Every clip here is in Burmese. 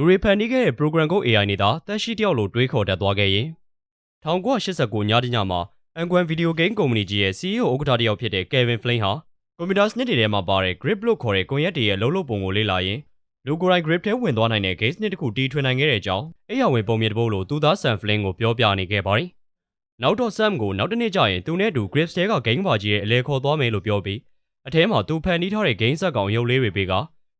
လူတွေဖန်တီးခဲ့တဲ့ program code AI နဲ့သာတက်ရှိတယောက်လိုတွေးခေါ်တတ်သွားခဲ့ရင်1989ညတညမှာ Angwan Video Game Company ကြီးရဲ့ CEO ဥက္ကဋ္ဌတစ်ယောက်ဖြစ်တဲ့ Kevin Flynn ဟာကွန်ပျူတာစနစ်တွေထဲမှာပါတဲ့ grip လို့ခေါ်တဲ့ကွန်ရက်တွေရဲ့လုံးလုံးပုံကိုလေ့လာရင်လူကိုယ်တိုင် grip ထဲဝင်သွားနိုင်တဲ့ game စနစ်တစ်ခုတီထွင်နိုင်ခဲ့တဲ့အကြောင်းအိယာဝင်ပုံမြင်တစ်ပုဒ်လို့သူသား Sam Flynn ကိုပြောပြနေခဲ့ပါတယ်။နောက်တော့ Sam ကိုနောက်တစ်နေ့ကျရင်သူနဲ့အတူ grip ထဲက game ပါကြီးရဲ့အလဲခေါ်သွားမယ်လို့ပြောပြီးအထဲမှာသူဖန်တီးထားတဲ့ game ဆက်ကောင်ရုပ်လေးတွေပေးက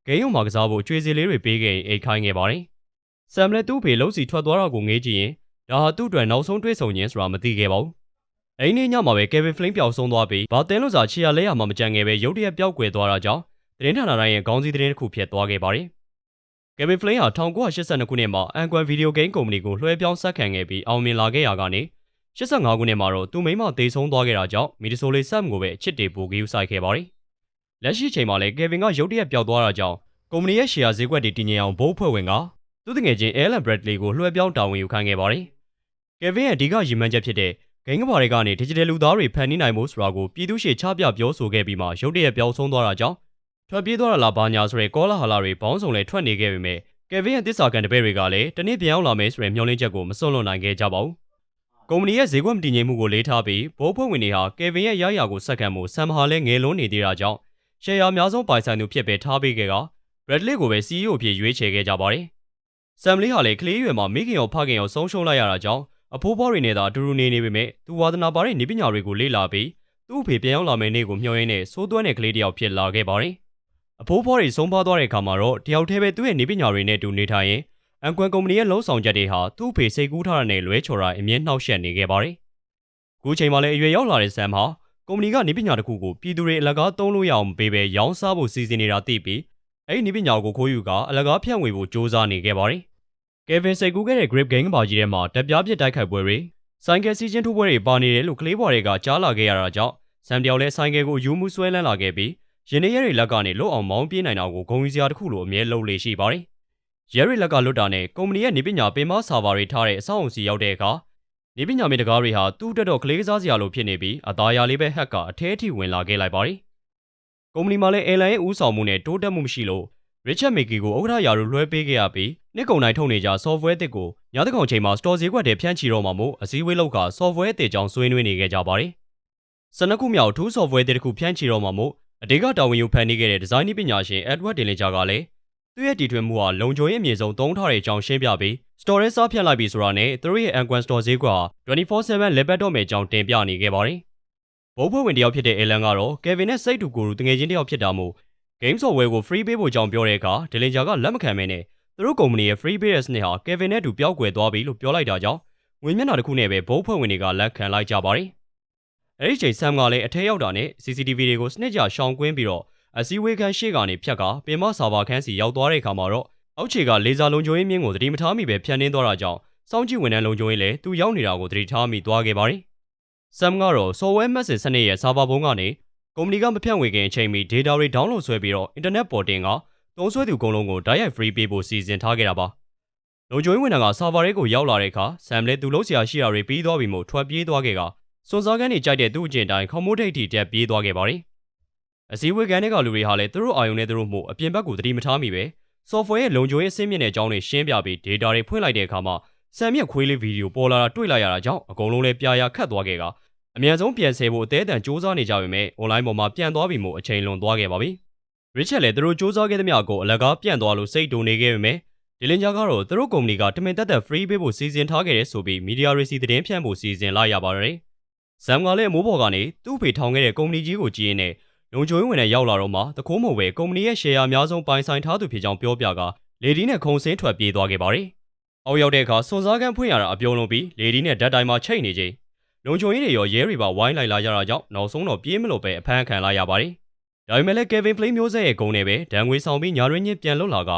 game ရုံမှာကစားဖို့ကြွေစီလေးတွေပေးခဲ့ရင်အိတ်ခိုင်းခဲ့ပါတယ်။ Sam လည်းသူ့ဖေလုံးစီထွက်သွားတာကိုငေးကြည့်ရင်ဒါဟာသူ့အတွက်နောက်ဆုံးတွေ့ဆုံခြင်းဆိုတာမသိခဲ့ပါဘူး။အဲ့ဒီနေ့ညမှာပဲ Kevin Flynn ပျောက်ဆုံးသွားပြီးဘာတင်းလို့စာချီရလဲရမှာမကြံခဲ့ပဲရုတ်တရက်ပျောက်ကွယ်သွားတာကြောင့်သတင်းဌာနတိုင်းရဲ့ခေါင်းစည်းသတင်းတစ်ခုဖြစ်သွားခဲ့ပါတယ်။ Kevin Flynn ဟာ1982ခုနှစ်မှာ Angwan Video Game Company ကိုလွှဲပြောင်းဆက်ခံခဲ့ပြီးအောင်မြင်လာခဲ့ရာကနေ85ခုနှစ်မှာတော့သူမိမသေဆုံးသွားခဲ့တာကြောင့်မီဒီဆိုလေးဆမ်ကိုပဲအချစ်တေပိုကယူဆိုင်ခဲ့ပါတယ်။ လက်ရှိချိန်မှာလည်း Kevin ကရုတ်တရက်ပျောက်သွားတာကြောင့်ကုမ္ပဏီရဲ့ share ဈေးကွက်တွေတည်ငြိမ်အောင်ဘိုးဖွဲ့ဝင်ကသူ့တငယ်ချင်း Alan Bradley ကိုလွှဲပြောင်းတာဝန်ယူခိုင်းခဲ့ပါတယ်။ Kevin ရဲ့အဓိကရည်မှန်းချက်ဖြစ်တဲ့ဂိမ်းကဘာတွေကနေ digital လူသားတွေဖန်တီးနိုင်ဖို့ဆိုတာကိုပြည်သူ့ရှေ့ချပြပြောဆိုခဲ့ပြီးမှရုတ်တရက်ပျောက်ဆုံးသွားတာကြောင့်ထွက်ပြေးသွားတာလားဘာညာဆိုတဲ့ကောလာဟလာတွေဘောင်းဆောင်လဲထွက်နေခဲ့ပေမဲ့ကယ်ဗင်ရဲ့တစ္ဆာကန်တပည့်တွေကလည်းတနေ့ပြန်ရောက်လာမယ်ဆိုတဲ့မျှော်လင့်ချက်ကိုမစွန့်လွတ်နိုင်ခဲ့ကြပါဘူး။ကုမ္ပဏီရဲ့ဈေးကွက်မတည်ငြိမ်မှုကိုလေးထားပြီးဘိုးဖွဲ့ဝင်တွေဟာကယ်ဗင်ရဲ့ရရာကိုစက္ကန့်မှုဆမ်ဟာလည်းငယ်လွန်းနေသေးတာကြောင့် ရှယ်ယာအများဆုံးပိုင်ဆိုင်သူဖြစ်ပဲထားပေးခဲ့က Bradley ကိုပဲ CEO အဖြစ်ရွေးချယ်ခဲ့ကြပါတယ်။ဆမ်လီဟာလည်းကလေးရွယ်မှာမိခင်ရောဖခင်ရောဆုံးရှုံးလိုက်ရတာကြောင့်အဖိုးဖွားတွေနဲ့သာအတူတူနေနေပေမဲ့သူဝါသနာပါတဲ့နေပညာတွေကိုလေ့လာပြီးသူ့အဖေပြန်ရောက်လာမယ့်နေ့ကိုမျှော်ရင်းနဲ့စိုးသွမ်းတဲ့ကလေးတစ်ယောက်ဖြစ်လာခဲ့ပါတယ်။အဖိုးဖွားတွေဆုံးပါသွားတဲ့အခါမှာတော့တယောက်တည်းပဲသူ့ရဲ့နေပညာတွေနဲ့အတူနေထိုင်ရင်အန်ကွမ်ကုမ္ပဏီရဲ့လုံဆောင်ချက်တွေဟာသူ့အဖေစိတ်ကူးထားတဲ့နဲ့လွဲချော်တာအမြင်နှောက်ယှက်နေခဲ့ပါတယ်။ခုချိန်မှာလည်းအရွယ်ရောက်လာတဲ့ဆမ်ဟာ ကုမ္ပဏီကနေပညာတစ်ခုကိုပြည်သူတွေအလကားသုံးလို့ရအောင်ပေးပဲရောင်းစားဖို့စီစဉ်နေတာသိပြီးအဲ့ဒီနေပညာကိုခိုးယူကအလကားဖြန့်ဝေဖို့စ조사နေခဲ့ပါတယ်။ကယ်ဗင်စိတ်ကူးခဲ့တဲ့ Grip Game ပါကြီးထဲမှာတက်ပြားပြစ်တိုက်ခိုက်ပွဲတွေဆိုင်ကယ်စီးချင်းထိုးပွဲတွေပါနေတယ်လို့ကလေးဘွားတွေကကြားလာခဲ့ရတာကြောင့်ဆမ်တယောက်လဲဆိုင်ကယ်ကိုယူမှုဆွဲလန်းလာခဲ့ပြီးရင်းနေရဲတွေလက်ကနေလွတ်အောင်မောင်းပြေးနိုင်တာကိုဂုံယူစရာတစ်ခုလိုအမြဲလုပ်လေရှိပါတယ်။ရဲတွေလက်ကလွတ်တာနဲ့ကုမ္ပဏီရဲ့နေပညာပင်မဆာဗာတွေထားတဲ့အဆောက်အုံစီရောက်တဲ့အခါ နေပညာမင်းတကားတွေဟာသူ့တက်တော့ကလေးကစားစရာလိုဖြစ်နေပြီးအသားရလေးပဲဟက်ကအထဲအထိဝင်လာခဲ့လိုက်ပါတယ်။ကုမ္ပဏီမှာလည်းအဲလန်ရဲ့ဦးဆောင်မှုနဲ့တိုးတက်မှုမရှိလို့ရစ်ချက်မီကီကိုဥက္ကဋ္ဌရာထူးလွှဲပေးခဲ့ရပြီးနှစ်ကုန်တိုင်းထုတ်နေကြ software တစ်ကိုညတကောင်ချိန်မှာ store ဈေးကွက်ထဲဖြန့်ချီတော့မှာမို့အစည်းအဝေးလောက်က software တစ်ကြောင်းဆွေးနွေးနေခဲ့ကြပါတယ်။စနခုမြောက်ထူး software တစ်ခုဖြန့်ချီတော့မှာမို့အဓိကတာဝန်ယူဖန်တီးခဲ့တဲ့ဒီဇိုင်းနည်းပညာရှင် Edward Dillinger ကလည်းသူ့ရဲ့တီထွင်မှုဟာလုံခြုံရေးအမြင့်ဆုံးသုံးထားတဲ့အကြောင်းရှင်းပြပြီး store ရဲ့စားဖြတ်လိုက်ပြီဆိုတာနဲ့သူတို့ရဲ့ Angwan Store ဈေးကွက်ဟာ24/7လက်ပတ်တော့မယ်အကြောင်းတင်ပြနေခဲ့ပါတယ်။ဘုတ်ဖွဲ့ဝင်တယောက်ဖြစ်တဲ့ Alan ကတော့ Kevin နဲ့စိတ်တူကိုယ်တူတငယ်ချင်းတယောက်ဖြစ်တာမို့ game software ကို free ပေးဖို့ကြောင်းပြောတဲ့အခါ Dillinger ကလက်မခံမဲနဲ့သူတို့ကုမ္ပဏီရဲ့ free ပေးတဲ့စနစ်ဟာ Kevin နဲ့အတူပျောက်ကွယ်သွားပြီလို့ပြောလိုက်တာကြောင့်ငွေမျက်နှာတစ်ခုနဲ့ပဲဘုတ်ဖွဲ့ဝင်တွေကလက်ခံလိုက်ကြပါတယ်။အဲဒီချိန်ဆမ်ကလည်းအထက်ရောက်တာနဲ့ CCTV တွေကိုစနစ်ကြရှောင်ကွင်းပြီးတော့အစည်းအဝေးခန်းရှေ့ကနေဖြတ်ကာပင်မဆာဗာခန်းစီရောက်သွားတဲ့အခါမှာတော့ အောက်ခြေကလေဆာလုံခြုံရေးမြင်းကိုသတိမထားမိပဲဖြန်နှင်းသွားတာကြောင့်စောင့်ကြည့်ဝန်ထမ်းလုံခြုံရေးလည်းသူရောက်နေတာကိုသတိထားမိသွားခဲ့ပါတယ်။ဆမ်ကတော့ software message စနစ်ရဲ့ဆာဗာဘုံကနေကုမ္ပဏီကမဖြန့်ဝေခင်အချိန်မီ data တွေ download ဆွဲပြီးတော့ internet ပေါ်တင်ကသုံးဆွဲသူအကုန်လုံးကို direct free ပေးဖို့စီစဉ်ထားခဲ့တာပါ။လုံခြုံရေးဝန်ထမ်းကဆာဗာတွေကိုရောက်လာတဲ့အခါဆမ်လည်းသူလုံးဆရာရှိတာတွေပြီးသွားပြီမို့ထွက်ပြေးသွားခဲ့ကစွန်စားကန်းတွေကြိုက်တဲ့သူ့အကျင့်တိုင်းခေါမိုးထိတ်ထိတက်ပြေးသွားခဲ့ပါတယ်။အစည်းအဝေးကန်တွေကလူတွေဟာလည်းသူတို့အာယုံနဲ့သူတို့မှုအပြင်ဘက်ကိုသတိမထားမိပဲ software ရဲ့လုံခြုံရေးအဆင့်မြင့်တဲ့အကြောင်းတွေရှင်းပြပြီး data တွေဖွင့်လိုက်တဲ့အခါမှာဆမ်ရဲ့ခွေးလေးဗီဒီယိုပေါ်လာတာတွေ့လိုက်ရတာကြောင့်အကုန်လုံးလည်းပြာရခတ်သွားခဲ့ကအမြန်ဆုံးပြန်ဆယ်ဖို့အသေးအတန်စူးစမ်းနေကြပေမဲ့ online ပေါ်မှာပြန်သွားပြီမို့အချိန်လွန်သွားခဲ့ပါပြီ။ Richard လည်းသူတို့စူးစမ်းခဲ့သမျှကိုအလကားပြန်သွားလို့စိတ်တူနေခဲ့ပေမဲ့ဒီလင်ဂျာကတော့သူတို့ကုမ္ပဏီကတမင်တက်တက် free ပေးဖို့စီစဉ်ထားခဲ့တဲ့ဆိုပြီးမီဒီယာတွေစီသတင်းဖြန့်ဖို့စီစဉ်လိုက်ရပါတယ်။ဇမ်ကလည်းအမိုးပေါ်ကနေသူ့ဖေထောင်ခဲ့တဲ့ကုမ္ပဏီကြီးကိုကြည့်ရင်းနဲ့ လုံခြုံရေးဝင်နဲ့ရောက်လာတော့မှတခိုးမဟုတ်ပဲကုမ္ပဏီရဲ့ share အများဆုံးပိုင်ဆိုင်ထားသူဖြစ်ကြောင်းပြောပြကလေဒီနဲ့ခုံစင်းထွက်ပြေးသွားခဲ့ပါတယ်။အောက်ရောက်တဲ့အခါစွန်စားကန်းဖွင့်ရတာအပြုံးလုံးပြီးလေဒီနဲ့ဓာတ်တိုင်မှာချိတ်နေချိန်လုံခြုံရေးတွေရောရဲတွေပါဝိုင်းလိုက်လာကြတာကြောင့်နောက်ဆုံးတော့ပြေးမလို့ပဲအဖမ်းခံလိုက်ရပါတယ်။ဒါပေမဲ့လည်း Kevin Flynn မျိုးဆက်ရဲ့ဂုံနဲ့ပဲဒဏ်ငွေဆောင်ပြီးညာရင်းချင်းပြန်လွတ်လာက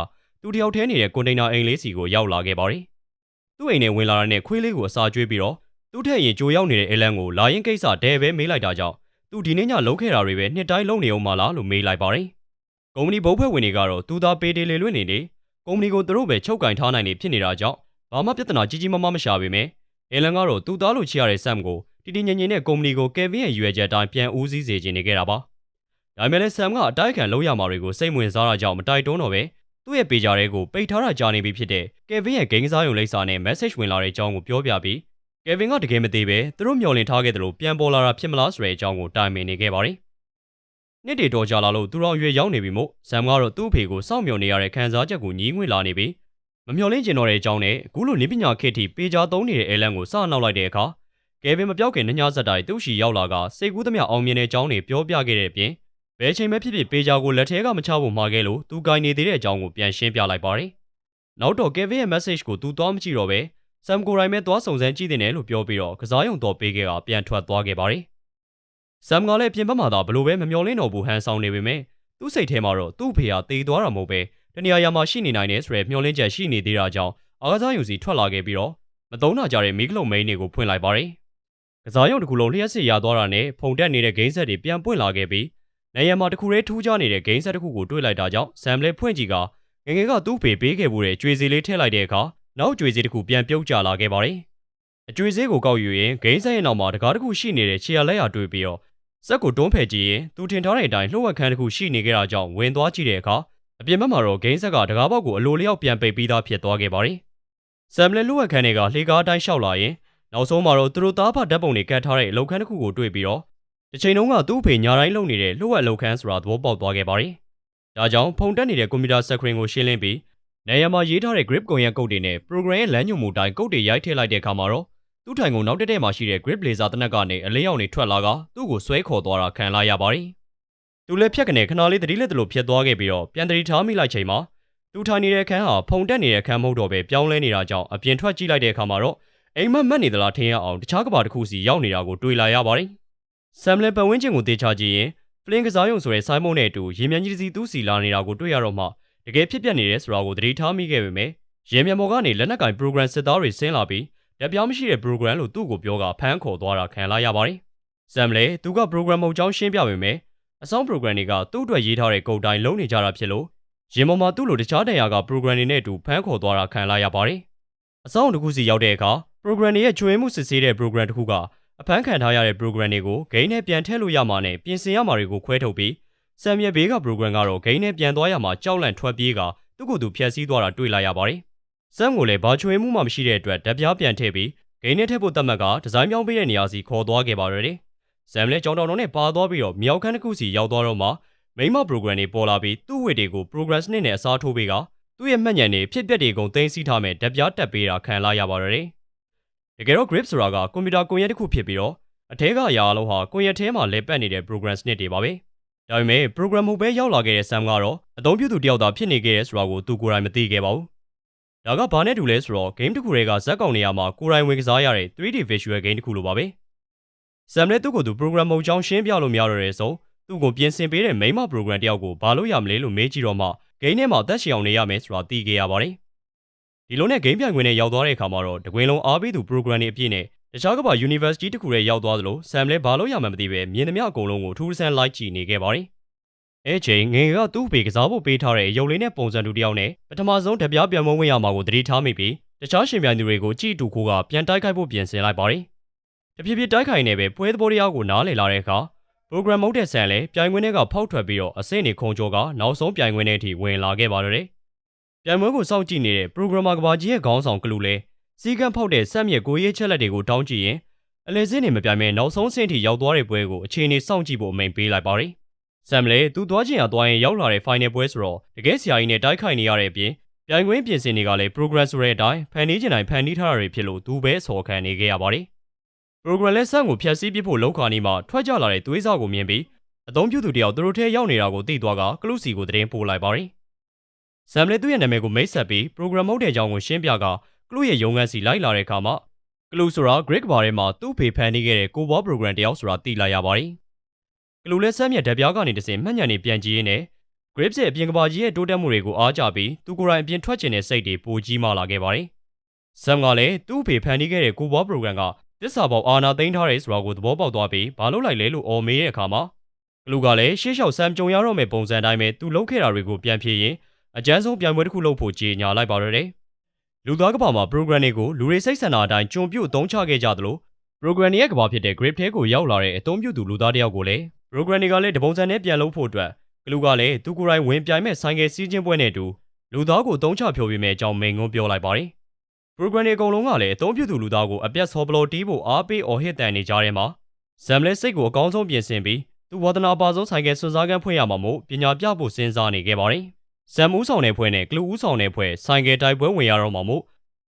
သူတယောက်တည်းနေတဲ့ကွန်တိန်နာအိမ်လေးစီကိုရောက်လာခဲ့ပါတယ်။သူ့အိမ်နဲ့ဝင်လာတဲ့နဲ့ခွေးလေးကိုအစာကျွေးပြီးတော့သူ့ထက်ရင်ကြိုရောက်နေတဲ့အလန်ကိုလာရင်ကိစ္စဒဲပဲမေးလိုက်တာကြောင့် သူဒီနေ့ညလုံးခဲ့တာတွေပဲနှစ်တိုင်းလုံးနေအောင်မလားလို့မေးလိုက်ပါတယ်။ကုမ္ပဏီဘုတ်ဖွဲ့ဝင်တွေကတော့သူသာပေးတေးလေလွင့်နေနေကုမ္ပဏီကိုသူတို့ပဲချုပ်ကင်ထားနိုင်နေဖြစ်နေတာကြောင့်ဘာမှပြဿနာကြီးကြီးမားမားမရှာပေမဲ့အလန်ကတော့သူသားလို့ချရတဲ့ဆမ်ကိုတည်တည်ငြိမ်ငြိမ်နဲ့ကုမ္ပဏီကိုကယ်ဗင်ရဲ့ရွယ်ချက်တိုင်းပြန်ဦးစီးစေချင်နေခဲ့တာပါ။ဒါပေမဲ့လည်းဆမ်ကအတိုက်ခံလုံးရမှာတွေကိုစိတ်ဝင်စားတာကြောင့်မတိုက်တွန်းတော့ပဲသူ့ရဲ့ပေကြရဲကိုပိတ်ထားတာကြာနေပြီဖြစ်တဲ့ကယ်ဗင်ရဲ့ဂိမ်းကစားရုံလိပ်စာနဲ့ message ဝင်လာတဲ့အကြောင်းကိုပြောပြပြီး ကယ်ဗင်ကတကယ်မသေးပဲသူတို့မျှော်လင့်ထားခဲ့သလိုပြန်ပေါ်လာတာဖြစ်မလားဆိုတဲ့အကြောင်းကိုတိုင်ပင်နေခဲ့ပါတယ်။နှစ်တွေတော်ကြာလာလို့သူတော်ရွယ်ရောက်နေပြီမို့ဇမ်ကတော့သူ့အဖေကိုစောင့်မျှော်နေရတဲ့ခံစားချက်ကိုညီးငွေ့လာနေပြီးမမျှော်လင့်ကျင်တော့တဲ့အကြောင်းနဲ့အခုလိုနေပညာခေတ်ထိပေကြသုံးနေတဲ့အဲလန်ကိုစနောက်လိုက်တဲ့အခါကယ်ဗင်မပြောက်ခင်နှညာဆက်တိုင်းသူ့ရှီရောက်လာကစိတ်ကူးသမျှအောင်မြင်တဲ့အကြောင်းတွေပြောပြခဲ့တဲ့အပြင်ဘယ်ချိန်မှဖြစ်ဖြစ်ပေကြကိုလက်ထဲကမချဖို့မှာခဲ့လို့သူဂိုင်းနေသေးတဲ့အကြောင်းကိုပြန်ရှင်းပြလိုက်ပါတယ်။နောက်တော့ကယ်ဗင်ရဲ့ message ကိုသူသွားမကြည့်တော့ပဲ ဆမ်ကိုရိုင်းပဲသွားစုံစမ်းကြည့်တဲ့နယ်လို့ပြောပြီးတော့ကစားရုံတော်ပေးခဲ့ကပြန်ထွက်သွားခဲ့ပါတယ်။ဆမ်ကလည်းပြင်ပမှာသာဘလို့ပဲမမျော်လင့်တော့ဘူးဟန်ဆောင်နေပေမဲ့သူ့စိတ်ထဲမှာတော့သူ့ဖေဟာတေးသွားတာမဟုတ်ပဲတနေရာရာမှာရှိနေနိုင်တယ်ဆိုရယ်မျော်လင့်ချက်ရှိနေသေးတာကြောင့်အားကစားရုံစီထွက်လာခဲ့ပြီးတော့မတုံးတာကြတဲ့မီးကလုံမိန်းတွေကိုဖွင့်လိုက်ပါတယ်။ကစားရုံတစ်ခုလုံးလျှက်စစ်ရသွားတာနဲ့ဖုန်တက်နေတဲ့ဂိမ်းဆက်တွေပြန်ပွင့်လာခဲ့ပြီးနေရမှာတစ်ခုတည်းထူးခြားနေတဲ့ဂိမ်းဆက်တစ်ခုကိုတွေ့လိုက်တာကြောင့်ဆမ်လဲဖွင့်ကြည့်ကငငယ်ကသူ့ဖေပေးခဲ့မှုတဲ့ကြွေစီလေးထည့်လိုက်တဲ့အခါ နောက်ကြွေစီတစ်ခုပြန်ပြုတ်ကျလာခဲ့ပါတယ်။အကြွေစီကိုကောက်ယူရင်ဂိမ်းဆက်ရဲ့နောက်မှာတကားတစ်ခုရှိနေတဲ့ခြေရလက်ရတွေ့ပြီးတော့စက်ကိုတွန်းဖယ်ကြည့်ရင်သူထင်ထားတဲ့အတိုင်းလှုပ်ဝက်ခန်းတစ်ခုရှိနေကြတာကြောင့်ဝင်သွားကြည့်တဲ့အခါအပြင်ဘက်မှာတော့ဂိမ်းဆက်ကတကားပေါက်ကိုအလိုလျောက်ပြန်ပိတ်ပြီးသားဖြစ်သွားခဲ့ပါတယ်။ဆမ်လဲလှုပ်ဝက်ခန်းတွေကလှေကားအတိုင်းလျှောက်လာရင်နောက်ဆုံးမှာတော့သူတို့သားဖဓာတ်ပုံတွေကတ်ထားတဲ့အလုပ်ခန်းတစ်ခုကိုတွေ့ပြီးတော့တစ်ချိန်လုံးကသူ့အဖေညာတိုင်းလုပ်နေတဲ့လှုပ်ဝက်အလုပ်ခန်းဆိုတာသဘောပေါက်သွားခဲ့ပါတယ်။ဒါကြောင့်ဖုန်တက်နေတဲ့ကွန်ပျူတာစကရင်ကိုရှင်းလင်းပြီး နေရာမှာရေးထားတဲ့ grip ကွန်ရက်ကုတ်တွေနဲ့ program ရဲ့လမ်းညွှန်မှုတိုင်းကုတ်တွေရိုက်ထည့်လိုက်တဲ့အခါမှာတော့သူ့ထိုင်ကိုနောက်တက်တဲ့မှာရှိတဲ့ grip blazer တနက်ကနေအလင်းရောင်တွေထွက်လာကသူ့ကိုဆွဲခေါ်သွားတာခံလာရပါတယ်။သူလည်းဖြတ်ကနေခဏလေးတတိလက်တလို့ဖြတ်သွားခဲ့ပြီးတော့ပြန်တတိထားမိလိုက်ချိန်မှာသူထိုင်နေတဲ့အခန်းဟာဖုန်တက်နေတဲ့အခန်းမဟုတ်တော့ပဲပြောင်းလဲနေတာကြောင့်အပြင်ထွက်ကြည့်လိုက်တဲ့အခါမှာတော့အိမ်မက်မက်နေသလားထင်ရအောင်တခြားကဘာတစ်ခုစီရောက်နေတာကိုတွေ့လာရပါတယ်။ဆမ်လန်ပတ်ဝန်းကျင်ကိုတေချာကြည့်ရင်ဖလင်းကစားရုံဆိုတဲ့ဆိုင်းမုံနဲ့အတူရေမြန်ကြီးစီသူ့စီလာနေတာကိုတွေ့ရတော့မှ တကယ်ဖြစ်ပျက်နေတယ်ဆိုတာကိုသတိထားမိခဲ့ပေမဲ့ရေမြန်ပေါ်ကနေလက်နက်ကင် program စစ်သားတွေဆင်းလာပြီးလက်ပြောင်းမရှိတဲ့ program လို့သူ့ကိုပြောကဖမ်းခေါ်သွားတာခံလာရပါတယ်။ဆမ်လေသူက program မဟုတ်ကြောင်းရှင်းပြပေမဲ့အဆောင် program တွေကသူ့အတွက်ရေးထားတဲ့ကုတ်တိုင်းလုံးနေကြတာဖြစ်လို့ရင်ပေါ်မှာသူ့လိုတခြားတရားက program တွေနဲ့အတူဖမ်းခေါ်သွားတာခံလာရပါတယ်။အဆောင်တစ်ခုစီရောက်တဲ့အခါ program တွေရဲ့ချွေမှုစစ်ဆေးတဲ့ program တစ်ခုကအဖမ်းခံထားရတဲ့ program တွေကိုဂိမ်းနဲ့ပြန်ထည့်လို့ရမှာနဲ့ပြင်ဆင်ရမှာတွေကိုခွဲထုတ်ပြီး ဆမ်ရဲ့ဘေးက program ကတော့ဂိမ်းနဲ့ပြန်သွားရမှာကြောက်လန့်ထွက်ပြေးကသူ့ကိုယ်သူဖျက်ဆီးသွားတာတွေ့လာရပါတယ်။ဆမ်ကိုလည်းဘာချွေမှုမှမရှိတဲ့အတွက်ဓာတ်ပြားပြန်ထည့်ပြီးဂိမ်းနဲ့ထည့်ဖို့တတ်မှတ်ကဒီဇိုင်းပြောင်းပေးတဲ့နေရာစီခေါ်သွားခဲ့ပါရယ်။ဆမ်လည်းကြောင်တောင်တော်နဲ့ပါသွားပြီးတော့မြောက်ခန်းတစ်ခုစီရောက်သွားတော့မှမိမ program တွေပေါ်လာပြီးသူ့ဝေတွေကို progress နဲ့နဲ့အစားထိုးပေးကသူ့ရဲ့မှတ်ဉာဏ်တွေဖြစ်ပျက်တွေအကုန်သိမ်းဆည်းထားမဲ့ဓာတ်ပြားတက်ပေးတာခံလာရပါရယ်။တကယ်တော့ grip ဆိုတာကကွန်ပျူတာကွန်ရက်တစ်ခုဖြစ်ပြီးတော့အထဲကအရာအလုံးဟာကွန်ရက်ထဲမှာလဲပတ်နေတဲ့ program စနစ်တွေပါပဲ။ ဒါပေမဲ့ program ဟုတ်ပဲရောက်လာခဲ့တဲ့ Sam ကတော့အသုံးပြုသူတယောက်သာဖြစ်နေခဲ့တဲ့ဆိုတာကိုသူကိုယ်တိုင်မသိခဲ့ပါဘူး။ဒါကဘာနဲ့တူလဲဆိုတော့ game တစ်ခုတွေကဇက်ကောင်နေရာမှာကိုယ်တိုင်ဝင်ကစားရတဲ့ 3D visual game တစ်ခုလိုပါပဲ။ Sam လည်းသူ့ကိုယ်သူ program မဟုတ်ကြောင်းရှင်းပြလို့မရတော့တဲ့ဆိုသူ့ကိုပြင်ဆင်ပေးတဲ့ main program တယောက်ကိုဘာလို့ရမလဲလို့မေးကြည့်တော့မှ game ထဲမှာအသက်ရှင်အောင်နေရမယ်ဆိုတာသိခဲ့ရပါတယ်။ဒီလိုနဲ့ game ပြိုင်ခွင့်နဲ့ရောက်သွားတဲ့အခါမှာတော့တကွင်းလုံးအားပေးသူ program တွေအပြည့်နဲ့ တခြားကမ္ဘာ University တခုထဲရောက်သွားသလို Sam လည်းဘာလို့ရမှန်းမသိပဲမြင်သမျှအကုန်လုံးကိုထူးဆန်းလိုက်ကြည့်နေခဲ့ပါတယ်။အဲချိန်ငယ်ကသူ့ဘေကစားဖို့ပေးထားတဲ့ရုပ်လေးနဲ့ပုံစံတူတယောက်နဲ့ပထမဆုံးဓပြပြန်မဝင်ရမှာကိုသတိထားမိပြီးတခြားရှင်ပြိုင်သူတွေကိုကြည့်တူခိုးကပြန်တိုက်ခိုက်ဖို့ပြင်ဆင်လိုက်ပါတယ်။တဖြည်းဖြည်းတိုက်ခိုက်နေပဲပွဲသဘောတရားကိုနားလည်လာတဲ့အခါ program မဟုတ်တဲ့ဆန်လည်းပြိုင်ခွင့်တွေကဖောက်ထွက်ပြီးတော့အဆင့်နေခုံကျော်ကနောက်ဆုံးပြိုင်ခွင့်တွေအထိဝင်လာခဲ့ပါတော့တယ်။ပြိုင်ပွဲကိုစောင့်ကြည့်နေတဲ့ programmer ကဘာကြီးရဲ့ခေါင်းဆောင်ကလူလဲ စီကံဖောက်တဲ့စက်မြက်ကိုရေးချက်လက်တွေကိုတောင်းကြည့်ရင်အလဲစင်းနေမပြိုင်မဲ့နောက်ဆုံးဆင့်ထိရောက်သွားတဲ့ပွဲကိုအခြေအနေစောင့်ကြည့်ဖို့အမိန်ပေးလိုက်ပါတယ်။ဆမ်လေသူသွားချင်ရသွားရင်ရောက်လာတဲ့ final ပွဲဆိုတော့တကယ်ဆရာကြီးနဲ့တိုက်ခိုက်နေရတဲ့အပြင်ပြိုင်ခွင့်ပြင်ဆင်တွေကလည်း progress ဆိုတဲ့အတိုင်းဖန်တီးချင်တိုင်းဖန်တီးထားတာတွေဖြစ်လို့သူပဲဆော်ခံနေခဲ့ရပါတယ်။ program လက်ဆန့်ကိုဖျက်ဆီးပစ်ဖို့လောက်ခါနေမှထွက်ကြလာတဲ့သွေးစားကိုမြင်ပြီးအသုံးပြုသူတယောက်သူတို့ထဲရောက်နေတာကိုသိသွားကကလုစီကိုသတင်းပို့လိုက်ပါတယ်။ဆမ်လေသူ့ရဲ့နာမည်ကိုမိတ်ဆက်ပြီး program မဟုတ်တဲ့အကြောင်းကိုရှင်းပြက ကလုရဲ့ရုံးခန်းစီလိုက်လာတဲ့အခါမှာကလူဆိုတာ Greek ဘာထဲမှာသူ့ဖေဖန်နေခဲ့တဲ့ကိုဘော program တယောက်ဆိုတာသိလာရပါတယ်။ကလူလည်းစမ်းမြတ်ဓာတ်ပြားကနေတစင်မှတ်ညံနေပြန်ကြည့်ရင်းနဲ့ Grips ရဲ့အပြင်ကဘာကြီးရဲ့တိုးတက်မှုတွေကိုအားကြပြီးသူကိုယ်တိုင်အပြင်ထွက်ကျင်တဲ့စိတ်တွေပိုကြီးမာလာခဲ့ပါတယ်။ Sam ကလည်းသူ့ဖေဖန်နေခဲ့တဲ့ကိုဘော program ကတစ္ဆာပေါအာနာသိမ်းထားတဲ့ဆိုတာကိုသဘောပေါက်သွားပြီးဘာလို့လိုက်လဲလို့အော်မေးတဲ့အခါမှာကလူကလည်းရှေ့လျှောက် Sam ကြုံရတော့မယ့်ပုံစံတိုင်းပဲသူလုပ်ခဲ့တာတွေကိုပြန်ဖြေရင်အကျန်းဆုံးပြန်ပွဲတစ်ခုလုပ်ဖို့ကြေညာလိုက်ပါတော့တယ်။ လူသားကဘာမှာ program တွေကိုလူတွေစိတ်ဆန္ဒအတိုင်းကြုံပြုတ်အသုံးချခဲ့ကြသလို program ရဲ့ကဘာဖြစ်တဲ့ grip ထဲကိုရောက်လာတဲ့အသုံးပြုသူလူသားတယောက်ကိုလည်း program တွေကလည်းတပုံစံနဲ့ပြန်လုပ်ဖို့အတွက်ကလူကလည်းသူကိုယ်တိုင်ဝင်ပြိုင်မဲ့ဆိုင်ကယ်စီးချင်းပွဲနဲ့အတူလူသားကိုအသုံးချဖြိုပေးမယ့်အကြောင်းမိန့်ခွန်းပြောလိုက်ပါတယ်။ program တွေအကုန်လုံးကလည်းအသုံးပြုသူလူသားကိုအပြတ်ဆော်ဘလော်တီးဖို့အားပေးအော်ဟစ်တန်နေကြတဲ့မှာဇမ်လဲစိတ်ကိုအကောင်းဆုံးပြင်ဆင်ပြီးသူဝါသနာပါဆုံးဆိုင်ကယ်စွန့်စားကမ်းဖွင့်ရမှာမို့ပညာပြဖို့စဉ်းစားနေခဲ့ပါတယ်။ ဇမ်ဦးဆောင်တဲ့ဖွဲ့နဲ့ကလူဦးဆောင်တဲ့ဖွဲ့ဆိုင်ကယ်တိုက်ပွဲဝင်ရတော့မှာမို့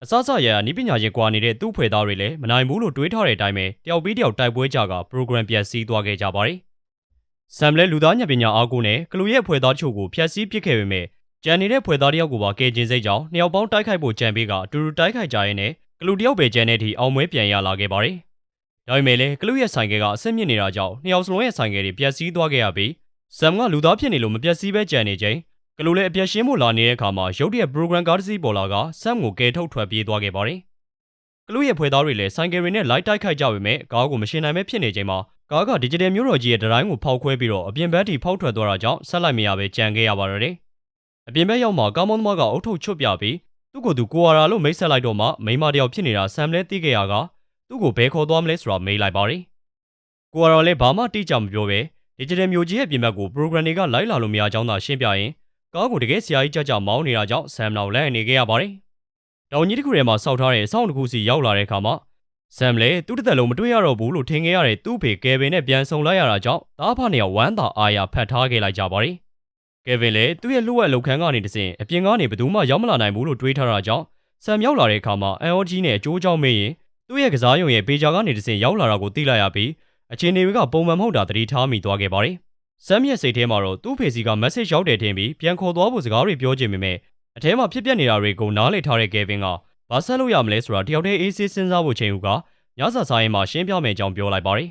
အစစရရနီးပညာရှင်ကွာနေတဲ့သူ့ဖွဲ့သားတွေလည်းမနိုင်ဘူးလို့တွေးထားတဲ့အတိုင်းပဲတယောက်ပြီးတယောက်တိုက်ပွဲကြက program ပြတ်စည်းသွားခဲ့ကြပါတယ်။ဆမ်လဲလူသားညပညာအားကိုနဲ့ကလူရဲ့ဖွဲ့သားချို့ကိုဖျက်ဆီးပစ်ခဲ့ပေမဲ့ကြံနေတဲ့ဖွဲ့သားတယောက်ကိုပါကယ်ကျင်စိတ်ကြောင့်နှစ်ယောက်ပေါင်းတိုက်ခိုက်ဖို့ကြံပေးကအတူတူတိုက်ခိုက်ကြရင်းနဲ့ကလူတယောက်ပဲကြံတဲ့အထိအောင်ပွဲပြန်ရလာခဲ့ပါတယ်။ဒါပေမဲ့လည်းကလူရဲ့ဆိုင်ကယ်ကအဆက်မြင့်နေတာကြောင့်နှစ်ယောက်စလုံးရဲ့ဆိုင်ကယ်တွေပျက်စီးသွားခဲ့ရပြီးဆမ်ကလူသားဖြစ်နေလို့မပျက်စီးပဲကြံနေချိန် ကလူလည်းအပြတ်ရှင်းဖို့လာနေတဲ့အခါမှာရုတ်တရက် program ကားတစ်စီးပေါ်လာကဆမ်ကိုကယ်ထုတ်ထွက်ပြေးသွားခဲ့ပါတယ်။ကလူရဲ့ဖွဲ့သားတွေလည်းဆိုင်ကယ်တွေနဲ့လိုက်တိုက်ခိုက်ကြပေမဲ့ကားကိုမရှင်းနိုင်ပဲဖြစ်နေချိန်မှာကားက digital မျိုးတော်ကြီးရဲ့ဒတိုင်းကိုဖောက်ခွဲပြီးတော့အပြင်ဘက်ထိဖောက်ထွက်သွားတာကြောင့်ဆက်လိုက်မရပဲကြံခဲ့ရပါတော့တယ်။အပြင်ဘက်ရောက်မှကားမောင်းသမားကအုတ်ထုတ်ချွတ်ပြပြီးသူ့ကိုယ်သူကိုအာရာလို့မိတ်ဆက်လိုက်တော့မှမိမတယောက်ဖြစ်နေတာဆမ်လဲသိခဲ့ရကသူ့ကိုဘယ်ခေါ်သွားမလဲဆိုတာမေးလိုက်ပါတယ်။ကိုအာရာလည်းဘာမှတိကျမပြောပဲ digital မျိုးကြီးရဲ့ပြင်ဘက်ကို program တွေကလိုက်လာလို့မရကြောင်းသာရှင်းပြရင် ကားကိုတကယ်ဆရာကြီးကြကြမောင်းနေတာကြောင့်ဆမ်နောက်လန့်နေခဲ့ရပါတယ်။တောင်ကြီးတစ်ခုထဲမှာစောက်ထားတဲ့အဆောင်တစ်ခုစီရောက်လာတဲ့အခါမှာဆမ်လည်းသူ့တစ်သက်လုံးမတွေ့ရတော့ဘူးလို့ထင်ခဲ့ရတဲ့သူ့ဖေကယ်ဗင်နဲ့ပြန်ဆုံလိုက်ရတာကြောင့်တားဖာနေရဝမ်းသာအားရဖတ်ထားခဲ့လိုက်ကြပါတယ်။ကယ်ဗင်လည်းသူ့ရဲ့လှုပ်ဝက်လှုပ်ခန်းကနေတစဉ်အပြင်ကနေဘယ်သူမှရောက်မလာနိုင်ဘူးလို့တွေးထားတာကြောင့်ဆမ်ရောက်လာတဲ့အခါမှာအန်အော်ဂျီနဲ့အကျိုးကြောင့်မေးရင်သူ့ရဲ့ကစားရုံရဲ့ပေဂျာကနေတစဉ်ရောက်လာတာကိုသိလိုက်ရပြီးအခြေအနေတွေကပုံမှန်မဟုတ်တာသတိထားမိသွားခဲ့ပါတယ်။ ဆမ်ရဲ့စိတ်ထဲမှာတော့သူ့ဖေစီက message ရောက်တယ်ထင်ပြီးပြန်ခေါ်သွားဖို့စကားတွေပြောချင်ပေမဲ့အထဲမှာဖြစ်ပျက်နေတာတွေကိုနားလည်ထားတဲ့ကယ်ဗင်ကဘာဆက်လို့ရမလဲဆိုတာတယောက်တည်းအေးဆေးစဉ်းစားဖို့ချိန်ဦးကညစာစားရင်မှရှင်းပြမယ်ကြောင်းပြောလိုက်ပါတယ်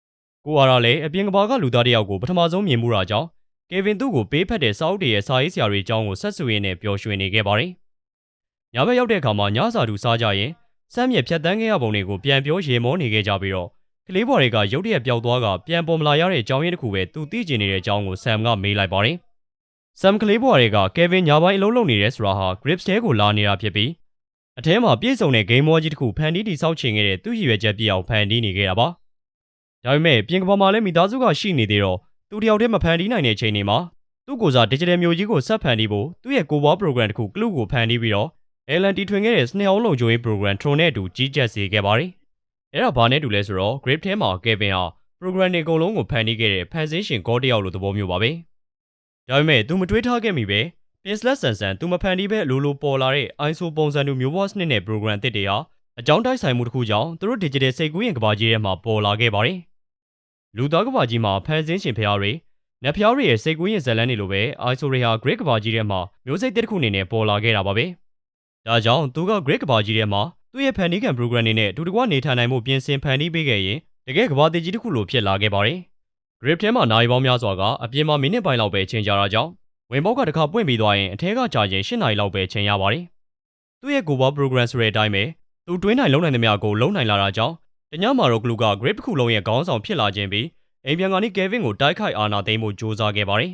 ။ကိုအားရလည်းအပြင်ကဘာကလူသားတယောက်ကိုပထမဆုံးမြင်မှုတာကြောင့်ကေဗင်သူ့ကိုပေးဖက်တဲ့စာအုပ်တွေရဲ့စာရေးဆရာတွေအကြောင်းကိုဆက်ဆွေးရင်းနဲ့ပျော်ရွှင်နေခဲ့ပါတယ်။ညဘက်ရောက်တဲ့အခါမှာညစာတူစားကြရင်စမ်းမြက်ဖြတ်တန်းခဲ့ရပုံတွေကိုပြန်ပြောရေမောနေခဲ့ကြပြီးတော့ ကလေးဘော်တွေကရုတ်တရက်ပျောက်သွားကပြန်ပေါ်မလာရတဲ့အကြောင်းရင်းတစ်ခုပဲသူသိကျင်နေတဲ့အကြောင်းကိုဆမ်ကမေးလိုက်ပါတယ်။ဆမ်ကလေးဘော်တွေကကယ်ဗင်ညာပိုင်းအလုံးလုံးနေတဲ့ဆိုတာဟာ grips တဲကိုလာနေတာဖြစ်ပြီးအထဲမှာပြည့်စုံတဲ့ game mode ကြီးတစ်ခုဖန်တီးတိစောက်ချင်ခဲ့တဲ့သူ့ရည်ရွယ်ချက်ပြည့်အောင်ဖန်တီးနေခဲ့တာပါ။ဒါပေမဲ့ပြင်ကဘာမှာလည်းမိသားစုကရှိနေသေးတော့သူတယောက်တည်းမဖန်တီးနိုင်တဲ့ချိန်တွေမှာသူ့ကိုယ်စား digital မျိုးကြီးကိုဆက်ဖန်တီးဖို့သူ့ရဲ့ကိုဘော program တစ်ခု clue ကိုဖန်တီးပြီးတော့ Alan တီထွင်ခဲ့တဲ့စနေအောင်လုံချိုးရေး program Tron နဲ့အတူကြီးကြပ်စေခဲ့ပါတယ်။ အဲ့ဒါဘာနဲ့တူလဲဆိုတော့ grip ထဲမှာ Kevin ဟာ program တွေအကုန်လုံးကိုဖန်တီးခဲ့တဲ့ဖန်ဆင်းရှင်ကောတယောက်လိုသဘောမျိုးပါပဲ။ဒါပေမဲ့သူမတွေးထားခဲ့မိပဲပင်စလက်ဆန်ဆန်သူမဖန်တီးပဲအလိုလိုပေါ်လာတဲ့ ISO ပုံစံတူမျိုးပွားစနစ်နဲ့ program တစ်တွေဟာအကြောင်းတိုက်ဆိုင်မှုတစ်ခုကြောင့်သူတို့ digital စိတ်ကူးရင်ကဘာကြီးထဲမှာပေါ်လာခဲ့ပါတယ်။လူသားကဘာကြီးမှာဖန်ဆင်းရှင်ဖျားတွေနက်ဖျားတွေရဲ့စိတ်ကူးရင်ဇလန်းတွေလိုပဲ ISO တွေဟာ great ကဘာကြီးထဲမှာမျိုးစိတ်တစ်ခုအနေနဲ့ပေါ်လာခဲ့တာပါပဲ။ဒါကြောင့်သူက great ကဘာကြီးထဲမှာ သူ့ရဲ့ဖန်တီးခံ program တွေနဲ့အတူတကွနေထိုင်နိုင်မှုပြင်ဆင်ဖန်တီးပေးခဲ့ရင်တကယ်ကဘာတည်ကြီးတစ်ခုလိုဖြစ်လာခဲ့ပါတယ်။ grip ထဲမှာနိုင်ပေါင်းများစွာကအပြင်မှာမိနစ်ပိုင်းလောက်ပဲချိန်ကြတာကြောင့်ဝင်ပေါက်ကတစ်ခါပွင့်ပြီးသွားရင်အထက်ကကြာရင်၈နာရီလောက်ပဲချိန်ရပါတယ်။သူ့ရဲ့ကိုဘော program ဆိုတဲ့အတိုင်းပဲသူတွင်းနိုင်လုံးနိုင်သမျှကိုလုံးနိုင်လာတာကြောင့်တညမှာတော့ကလူက grip တစ်ခုလုံးရဲ့ခေါင်းဆောင်ဖြစ်လာခြင်းပြီးအိမ်ပြန်ကနေကယ်ဗင်ကိုတိုက်ခိုက်အာဏာသိမ်းဖို့ကြိုးစားခဲ့ပါတယ်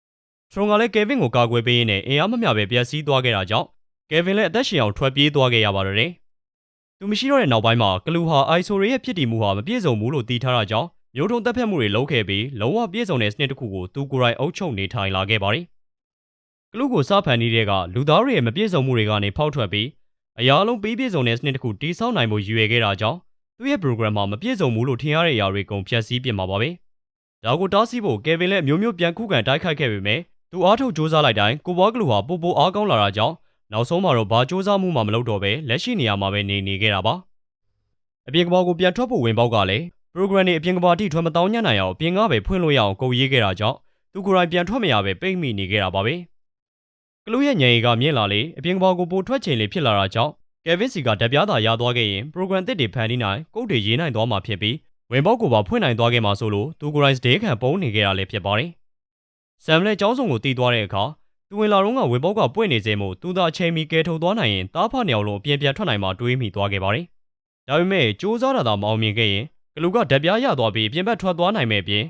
။ထရွန်ကလည်းကယ်ဗင်ကိုကာကွယ်ပေးရင်းနဲ့အင်အားမမျှပဲပျက်စီးသွားခဲ့တာကြောင့်ကယ်ဗင်လည်းအသက်ရှင်အောင်ထွက်ပြေးသွားခဲ့ရပါတော့တယ်။ သူမရှိတော့တဲ့နောက်ပိုင်းမှာကလူဟာအိုင်ဆိုရီရဲ့ဖြစ်တည်မှုဟာမပြည့်စုံဘူးလို့သိထားတာကြောင့်မျိုးထုံတက်ဖြတ်မှုတွေလုပ်ခဲ့ပြီးလုံးဝပြည့်စုံတဲ့စနစ်တစ်ခုကိုသူကိုယ်တိုင်အုပ်ချုပ်နေထိုင်လာခဲ့ပါတယ်ကလူကိုစဖန်နီးတဲ့ကလူသားတွေရဲ့မပြည့်စုံမှုတွေကနေဖောက်ထွက်ပြီးအရာလုံးပြီးပြည့်စုံတဲ့စနစ်တစ်ခုတိစောက်နိုင်ဖို့ရည်ရွယ်ခဲ့တာကြောင့်သူ့ရဲ့ program မှာမပြည့်စုံဘူးလို့ထင်ရတဲ့အရာတွေကုန်ဖြတ်စည်းပြစ်မှာပါပဲ။ဒါကိုတားဆီးဖို့ကယ်ဗင်လည်းမျိုးမျိုးပြန်ခုခံတိုက်ခိုက်ခဲ့ပေမဲ့သူအားထုတ်စ조사လိုက်တိုင်းကိုဘွားကလူဟာပိုပိုအားကောင်းလာတာကြောင့် နောက်ဆုံးမှာတော့ဘာစ조사မှုမှမလုပ်တော့ပဲလက်ရှိနေရာမှာပဲနေနေခဲ့တာပါ။အပြင်ကဘာကိုပြန်ထွက်ဖို့ဝင်ပေါက်ကလည်း program တွေအပြင်ကဘာတိထွက်မတောင်းညံ့နိုင်အောင်အပြင်ကပဲဖွင့်လို့ရအောင်ကုတ်ရေးခဲ့တာကြောင့်သူကိုယ်တိုင်ပြန်ထွက်မရပဲပိတ်မိနေခဲ့တာပါပဲ။ကလူရဲ့ညံရီကမြင့်လာလေအပြင်ကဘာကိုပိုထွက်ချိန်လေးဖြစ်လာတာကြောင့်ကယ်ဗင်စီကဓပြားသာရသွားခဲ့ရင် program တစ်တွေဖန်တီးနိုင်ကုတ်တွေရေးနိုင်သွားမှာဖြစ်ပြီးဝင်ပေါက်ကိုပါဖွင့်နိုင်သွားခဲ့မှာဆိုလို့သူကိုယ်တိုင်စတေးခံပုံးနေခဲ့တာလည်းဖြစ်ပါတယ်။ဆမ်လည်းကျောင်းဆောင်ကိုတီးသွားတဲ့အခါ သူဝင်လာတော့ကဝင်ပေါက်ကပွင့်နေစေမို့သူသာအချိန်မီကဲထုတ်သွားနိုင်ရင်တားဖနေအောင်လို့အပြင်ပြန်ထွက်နိုင်မှာတွေးမိသွားခဲ့ပါတယ်။ဒါပေမဲ့စူးစမ်းတာသာမအောင်မြင်ခဲ့ရင်ကလူကဓပြားရသွားပြီးပြင်ဘက်ထွက်သွားနိုင်မဲ့ပြင်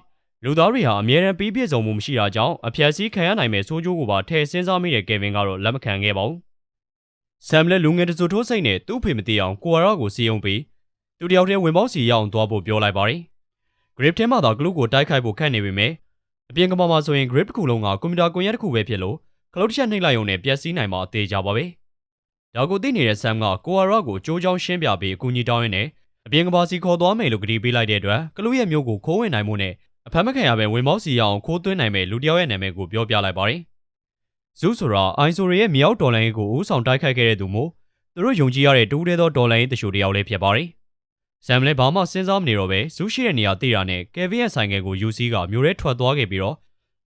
လူသားတွေဟာအမြဲတမ်းပြီးပြည့်စုံမှုမရှိတာကြောင့်အဖျက်ဆီးခံရနိုင်မဲ့ဆိုးကျိုးကိုပါထည့်စဉ်းစားမိတဲ့ကယ်ဗင်ကတော့လက်မခံခဲ့ပါဘူး။ဆမ်လည်းလူငယ်တစုထိုးစိတ်နဲ့သူ့ဖေမသိအောင်ကိုအရော့ကိုစီယုံပြီးသူတယောက်တည်းဝင်ပေါက်စီရအောင်သွားဖို့ပြောလိုက်ပါတယ်။ grip ထဲမှာသာကလူကိုတိုက်ခိုက်ဖို့ခန့်နေပေမဲ့ အပြင်ကမ္ဘာမှာဆိုရင် grip တစ်ခုလုံးကကွန်ပျူတာကွန်ရက်တစ်ခုပဲဖြစ်လို့ခလုတ်တစ်ချက်နှိပ်လိုက်ုံနဲ့ပျက်စီးနိုင်မှာအသေးကြပါပဲ။ဒါကိုသိနေတဲ့ဆမ်ကကိုအာရကိုကြိုးချောင်းရှင်းပြပြီးအကူအညီတောင်းရင်းနဲ့အပြင်ကဘာစီခေါ်သွားမယ်လို့ကတိပေးလိုက်တဲ့အတွက်ကလူရဲ့မျိုးကိုခိုးဝင်နိုင်မှုနဲ့အဖမ်းမခံရဘဲဝင်မောက်စီရအောင်ခိုးသွင်းနိုင်မဲ့လူတစ်ယောက်ရဲ့နာမည်ကိုပြောပြလိုက်ပါတယ်။ဇူးဆိုတာအိုင်ဆိုရီရဲ့မြောက်ဒေါ်လာရေးကိုဦးဆောင်တိုက်ခိုက်ခဲ့တဲ့သူမို့သူတို့ယုံကြည်ရတဲ့တူးတဲသောဒေါ်လာရေးတချို့တယောက်လည်းဖြစ်ပါတယ်။ ဆမ်လည်းဘာမှစဉ်းစားမနေတော့ပဲဇူးရှိတဲ့နေရာသိတာနဲ့ကယ်ဗင်ရဲ့ဆိုင်ကယ်ကိုယူစီကမျိုးရဲထွက်သွားခဲ့ပြီးတော့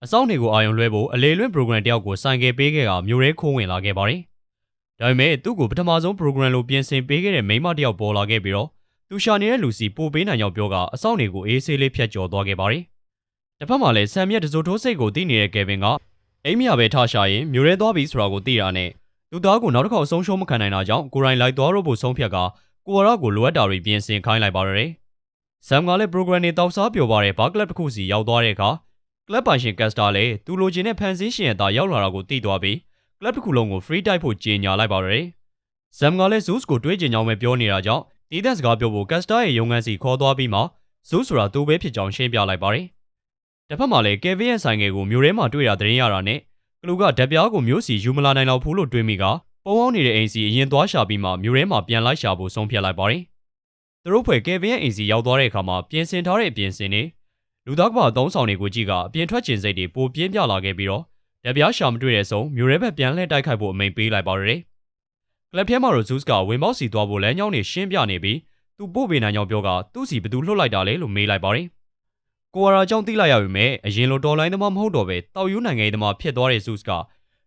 အဆောင်တွေကိုအာရုံလွှဲဖို့အလေလွင့် program တယောက်ကိုဆိုင်ကယ်ပေးခဲ့ကမျိုးရဲခိုးဝင်လာခဲ့ပါတယ်။ဒါပေမဲ့သူ့ကိုပထမဆုံး program လိုပြင်ဆင်ပေးခဲ့တဲ့မိန်းမတယောက်ပေါ်လာခဲ့ပြီးတော့သူရှာနေတဲ့လူစီပို့ပေးနိုင်ကြောင်းပြောကအဆောင်တွေကိုအေးဆေးလေးဖြတ်ကျော်သွားခဲ့ပါတယ်။တစ်ဖက်မှာလည်းဆမ်မြက်တစိုးထိုးစိတ်ကိုသိနေတဲ့ကယ်ဗင်ကအိမ်မရပဲထားရှာရင်မျိုးရဲသွားပြီဆိုတာကိုသိတာနဲ့သူသားကိုနောက်တစ်ခေါက်အဆုံးရှုံးမခံနိုင်တာကြောင့်ကိုရိုင်းလိုက်သွားတော့ဖို့ဆုံးဖြတ်က ကိုဝရကိုလိုအပ်တာတွေပြင်ဆင်ခိုင်းလိုက်ပါတော့တယ်။ဆမ်ကလည်း program တွေတောက်စားပျော်ပါတဲ့ဘာကလပ်တစ်ခုစီရောက်သွားတဲ့အခါကလပ်ပိုင်ရှင်ကက်စတာလည်းသူလိုချင်တဲ့ဖန်ဆင်းရှင်ရဲ့သားရောက်လာတာကိုသိသွားပြီးကလပ်တစ်ခုလုံးကို free တိုက်ဖို့ကြေညာလိုက်ပါတော့တယ်။ဆမ်ကလည်း Zeus ကိုတွေးကြင်ကြောင်းပဲပြောနေတာကြောင့်တီးတဲ့စကားပြောဖို့ကက်စတာရဲ့ရုံငန်းစီခေါ်သွားပြီးမှ Zeus ဆိုတာသူပဲဖြစ်ကြောင်းရှင်းပြလိုက်ပါတယ်။တစ်ဖက်မှာလည်း Kevin ရဲ့ဆိုင်ငယ်ကိုမျိုးထဲမှာတွေ့တာသတင်းရတာနဲ့ကလူကဓာတ်ပြားကိုမျိုးစီယူမလာနိုင်တော့ဘူးလို့တွေးမိက ပုံအောင်နေတဲ့အိမ်စီအရင်သွားရှာပြီးမှမျိုးထဲမှာပြန်လိုက်ရှာဖို့ဆုံးဖြတ်လိုက်ပါတယ်။သူတို့ဖွဲ့ Kevin ရဲ့အိမ်စီရောက်သွားတဲ့အခါမှာပြင်ဆင်ထားတဲ့အပြင်စင်နေလူသားကပါသုံးဆောင်တွေကိုကြည့်ကအပြင်ထွက်ခြင်းစိတ်တွေပိုပြင်းပြလာခဲ့ပြီးတော့ဓာတ်ပြားရှာမတွေ့တဲ့ဆုံးမျိုးရဲဘက်ပြန်လှည့်တိုက်ခိုက်ဖို့အမိန်ပေးလိုက်ပါတယ်။ကလပ်ထဲမှာတော့ Zeus ကဝင်ပေါက်စီသွားဖို့လမ်းကြောင်းတွေရှင်းပြနေပြီးသူပို့ပေးနိုင်ကြောင်းပြောကသူ့စီဘသူလှုပ်လိုက်တာလဲလို့မေးလိုက်ပါတယ်။ကိုဝါရာကြောင့်သိလိုက်ရပြီမဲ့အရင်လိုတော်လိုင်းသမားမဟုတ်တော့ပဲတောက်ယူနိုင်ငံရေးသမားဖြစ်သွားတဲ့ Zeus က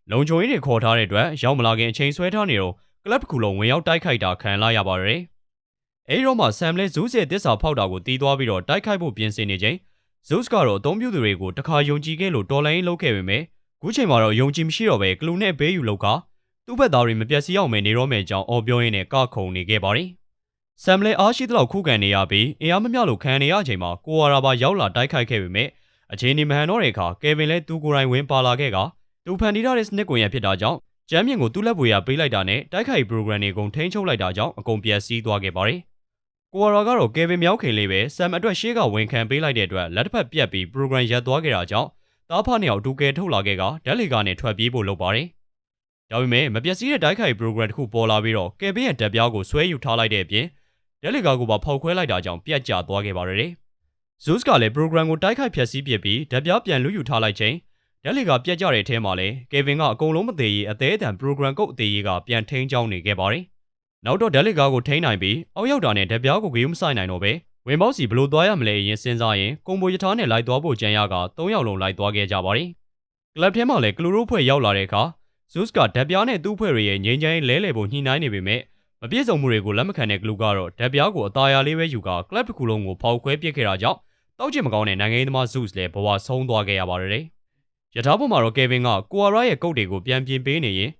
လုံခြုံရေးတွေခေါ်ထားတဲ့အတွက်ရောက်မလာခင်အချိန်ဆွဲထားနေတော့ကလပ်တစ်ခုလုံးဝင်ရောက်တိုက်ခိုက်တာခံလာရပါတယ်။အဲဒီတော့မှဆမ်လဲဇူးရဲ့တစ္ဆာဖောက်တာကိုတီးသွားပြီးတော့တိုက်ခိုက်ဖို့ပြင်ဆင်နေချိန်ဇုစ်ကတော့အသုံးပြုသူတွေကိုတခါယုံကြည်ခဲ့လို့တော်လိုင်းလုပ်ခဲ့ပေမဲ့ခုချိန်မှာတော့ယုံကြည်မရှိတော့ပဲကလူနဲ့ဘေးယူလောက်ကသူ့ဘက်သားတွေမပြတ်စီအောင်မယ်နေတော့မယ်ကြောင်းအော်ပြောရင်းနဲ့ကခုံနေခဲ့ပါတယ်။ဆမ်လဲအားရှိသလောက်ခုခံနေရပြီးအင်အားမမျှလို့ခံနေရချိန်မှာကိုဝါရာပါရောက်လာတိုက်ခိုက်ခဲ့ပေမဲ့အချိန်ဒီမဟန်တော့တဲ့အခါကယ်ဗင်လဲသူကိုယ်တိုင်ဝင်ပါလာခဲ့က သူဖန်တီးထားတဲ့စနစ်ကွန်ရက်ဖြစ်တာကြောင့်ကျမ်းမြင့်ကိုသူ့လက်ပွေရပေးလိုက်တာနဲ့တိုက်ခိုက် program တွေကုန်ထိန်းချုပ်လိုက်တာကြောင့်အကုန်ပြည့်စည်သွားခဲ့ပါတယ်။ကိုဝါရာကတော့ကယ်ဗင်မြောက်ခင်လေးပဲဆမ်အတွက်ရှေ့ကဝန်ခံပေးလိုက်တဲ့အတွက်လက်တစ်ဖက်ပြက်ပြီး program ရပ်သွားခဲ့တာကြောင့်တားဖနှစ်ယောက်ဒူကဲထုတ်လာခဲ့ကဓာတ်လီကနေထွက်ပြေးဖို့လုပ်ပါတယ်။ဒါပေမဲ့မပြည့်စည်တဲ့တိုက်ခိုက် program တစ်ခုပေါ်လာပြီးတော့ကယ်ဗင်ရဲ့ဓာတ်ပြားကိုဆွဲယူထားလိုက်တဲ့အပြင်ဓာတ်လီကာကိုပါဖောက်ခွဲလိုက်တာကြောင့်ပြက်ကျသွားခဲ့ပါတယ်။ Zeus ကလည်း program ကိုတိုက်ခိုက်ဖျက်ဆီးပစ်ပြီးဓာတ်ပြားပြန်လူယူထားလိုက်ချိန် ဓာတ်လီကပြက်ကြတဲ့အထဲမှာလည်းကယ်ဗင်ကအကုန်လုံးမသေးရေးအသေးအတန် program ကုတ်အသေးရေးကပြန်ထိန်းချောင်းနေခဲ့ပါတယ်။နောက်တော့ဓာတ်လီကာကိုထိန်းနိုင်ပြီးအောက်ရောက်တာနဲ့ဓာတ်ပြားကိုဂရုမစိုက်နိုင်တော့ပဲဝင်ပေါက်စီဘလို့သွားရမလဲရင်စဉ်းစားရင်ကွန်ဘိုရထားနဲ့လိုက်သွားဖို့ကြံရက၃ယောက်လုံးလိုက်သွားခဲ့ကြပါတယ်။ကလပ်ထဲမှာလည်းကလူရိုဖွဲ့ရောက်လာတဲ့အခါဇုစ်ကဓာတ်ပြားနဲ့သူ့ဖွဲ့တွေရဲ့ငိမ့်ချိုင်းလဲလှယ်ဖို့ညှိနှိုင်းနေပေမဲ့မပြည့်စုံမှုတွေကိုလက်မခံတဲ့ကလူကတော့ဓာတ်ပြားကိုအသာရလေးပဲယူကကလပ်တစ်ခုလုံးကိုဖောက်ခွဲပစ်ခဲ့တာကြောင့်တောက်ချင်မကောင်းတဲ့နိုင်ငံရေးသမားဇုစ်လည်းဘဝဆုံးသွားခဲ့ရပါတယ်။ ယထာပေါ်မှာတော့ကယ်ဗင်ကကိုအာရာရဲ့ကုတ်တွေကိုပြန်ပြင်ပေးနေရင်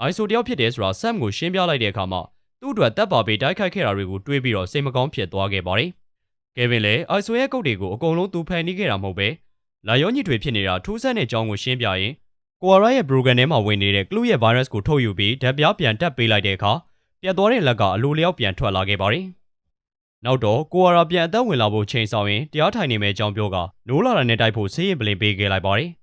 အိုင်ဆိုတယောက်ဖြစ်တယ်ဆိုတာဆမ်ကိုရှင်းပြလိုက်တဲ့အခါမှာသူ့အတွက်တပ်ပါပေးတိုက်ခိုက်ခဲ့တာတွေကိုတွေးပြီးတော့စိတ်မကောင်းဖြစ်သွားခဲ့ပါတယ်။ကယ်ဗင်လည်းအိုင်ဆိုရဲ့ကုတ်တွေကိုအကုန်လုံးသူဖန်တီးခဲ့တာမဟုတ်ပဲလာရောညစ်တွေဖြစ်နေတာထူးဆန်းတဲ့အကြောင်းကိုရှင်းပြရင်ကိုအာရာရဲ့ program ထဲမှာဝင်နေတဲ့ clue ရဲ့ virus ကိုထုတ်ယူပြီးဓာတ်ပြားပြန်တက်ပေးလိုက်တဲ့အခါပြတ်သွားတဲ့လက်ကအလိုလျောက်ပြန်ထွက်လာခဲ့ပါတယ်။နောက်တော့ကိုအာရာပြန်အသက်ဝင်လာဖို့ချိန်ဆောင်ရင်တရားထိုင်နေမယ့်အကြောင်းပြောကနိုးလာတဲ့နဲ့တိုက်ဖို့ဆေးရင်ပလင်ပေးခဲ့လိုက်ပါတယ်။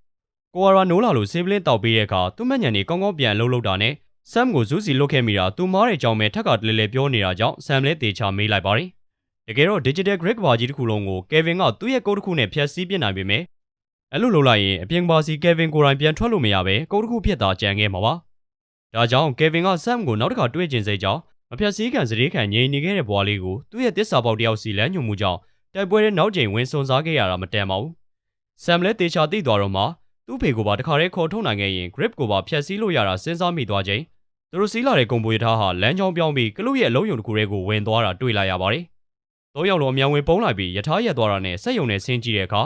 ကိုအာရာနိုးလာလို့ဆေးပလင်တောက်ပေးတဲ့အခါသူ့မညံနေကောင်းကောင်းပြန်လှုပ်လှုပ်တာနဲ့ဆမ်ကိုဇူးစီလွတ်ခဲ့မိတာသူမားတဲ့အကြောင်းပဲထက်ကတလဲလဲပြောနေတာကြောင့်ဆမ်လည်းတေချာမေးလိုက်ပါတယ်။တကယ်တော့ digital grid ကဘာကြီးတစ်ခုလုံးကိုကယ်ဗင်ကသူ့ရဲ့ကုတ်တစ်ခုနဲ့ဖျက်ဆီးပစ်နိုင်ပေမဲ့အဲ့လိုလုပ်လိုက်ရင်အပြင်ပါစီကယ်ဗင်ကိုယ်တိုင်ပြန်ထွက်လို့မရပဲကုတ်တစ်ခုဖြစ်တာကြံခဲ့မှာပါ။ဒါကြောင့်ကယ်ဗင်ကဆမ်ကိုနောက်တစ်ခါတွေ့ကျင်စိတ်ကြောင့်မဖြတ်စည်းခံစရေခံငြိမ်နေခဲ့တဲ့ဘွားလေးကိုသူ့ရဲ့တစ္ဆာပေါက်တယောက်စီလမ်းညွှန်မှုကြောင့်တိုက်ပွဲတဲ့နောက်ကျိန်ဝင်စွန်စားခဲ့ရတာမတန်ပါဘူး။ဆမ်လည်းတေချာသိသွားတော့မှ သူ့ဖေကိုပါတခါတည်းခေါ်ထုတ်နိုင်ခဲ့ရင် grip ကိုပါဖျက်ဆီးလို့ရတာစဉ်းစားမိသွားချိန်သူတို့စီးလာတဲ့ကွန်ပျူတာဟာလမ်းကြောင်းပြောင်းပြီးကလုရဲ့အလုံးယုံတစ်ခုတည်းကိုဝင်သွားတာတွေ့လိုက်ရပါတယ်။သုံးယောက်လုံးအမြန်ဝင်ပုံးလိုက်ပြီးယထာရက်သွားတာနဲ့စက်ယုံနဲ့ဆင်းကြည့်တဲ့အခါ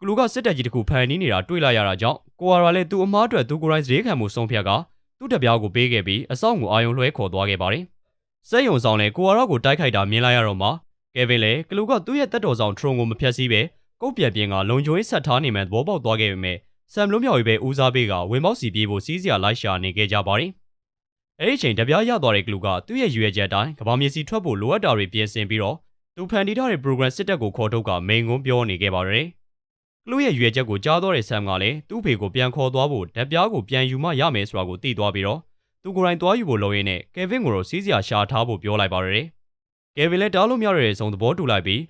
ကလူကစစ်တပ်ကြီးတစ်ခုဖန်နီးနေတာတွေ့လိုက်ရတာကြောင့်ကိုအာရာလည်းသူ့အမားအတွက်သူကိုယ်တိုင်စရေခံမှုဆုံးဖြတ်ကသူ့တပြားကိုပေးခဲ့ပြီးအဆောင်ကိုအာယုံလွှဲခေါ်သွားခဲ့ပါတယ်။စက်ယုံဆောင်လည်းကိုအာရာကိုတိုက်ခိုက်တာမြင်လိုက်ရတော့မှကယ်ဗင်လည်းကလူကသူ့ရဲ့တက်တော်ဆောင်ထရွန်ကိုမဖျက်ဆီးပဲကုတ်ပြက်ပြင်းကလုံချိုးရေးဆက်ထားနေမှသဘောပေါက်သွားခဲ့ပေမဲ့ ဆမ်လုံးမြောက်ရေးပဲဦးစားပေးကဝင်ပေါက်စီပြေးဖို့စီးစရာလိုက်ရှာနေခဲ့ကြပါတယ်။အဲဒီအချိန်တပြားရသွားတဲ့ကလူကသူ့ရဲ့ရွေချက်အတိုင်းကဘာမြေစီထွက်ဖို့လိုအပ်တာတွေပြင်ဆင်ပြီးတော့သူဖန်တီးထားတဲ့ program စစ်တပ်ကိုခေါ်ထုတ်ကမိန်ကုန်းပြောနေခဲ့ပါတယ်။ကလူရဲ့ရွေချက်ကိုကြားတော့တဲ့ဆမ်ကလည်းသူ့ဖေကိုပြန်ခေါ်သွားဖို့ဓာတ်ပြားကိုပြန်ယူမှရမယ်ဆိုတာကိုသိသွားပြီးတော့သူကိုယ်တိုင်သွားယူဖို့လုပ်ရင်းနဲ့ကယ်ဗင်ကိုတော့စီးစရာရှာထားဖို့ပြောလိုက်ပါရတယ်။ကယ်ဗင်လည်းတားလို့မရတဲ့ဆုံးသဘောတူလိုက်ပြီး